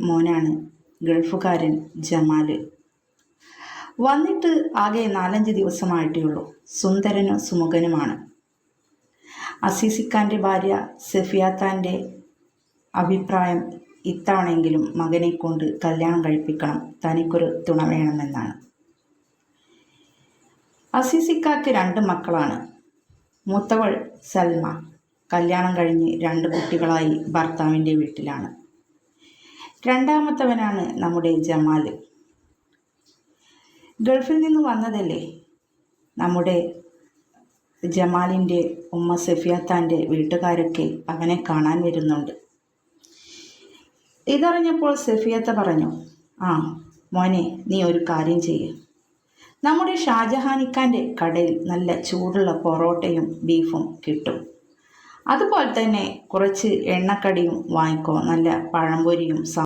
മോനാണ് ഗൾഫുകാരൻ ജമാൽ വന്നിട്ട് ആകെ നാലഞ്ച് ദിവസമായിട്ടേ ഉള്ളൂ സുന്ദരനും സുമുഖനുമാണ്. അസീസിക്കാന്റെ ഭാര്യ സഫിയാത്താന്റെ അഭിപ്രായം ഇത്തവണയെങ്കിലും മകനെ കൊണ്ട് കല്യാണം കഴിപ്പിക്കണം. തനിക്കൊരു തുണ വേണമെന്നാണ്. അസീസിക്കാക്ക് രണ്ട് മക്കളാണ്. മൂത്തവൾ സൽമ. കല്യാണം കഴിഞ്ഞ് രണ്ട് കുട്ടികളായി ഭർത്താവിന്റെ വീട്ടിലാണ്. രണ്ടാമത്തവനാണ് നമ്മുടെ ജമാൽ. ഗൾഫിൽ നിന്ന് വന്നതല്ലേ? നമ്മുടെ ജമാലിന്റെ ഉമ്മ സഫിയാത്താന്റെ വീട്ടുകാരൊക്കെ അവനെ കാണാൻ വരുന്നുണ്ട്. ഇതറിഞ്ഞപ്പോൾ സഫിയത്ത പറഞ്ഞു ആ മോനെ നീ ഒരു കാര്യം ചെയ്യ്. നമ്മുടെ ഷാജഹാനിക്കാന്റെ കടയിൽ നല്ല ചൂടുള്ള പൊറോട്ടയും ബീഫും കിട്ടും. അതുപോലെ തന്നെ കുറച്ച് എണ്ണക്കടിയും വാങ്ങിക്കോ നല്ല പഴംപൊരിയും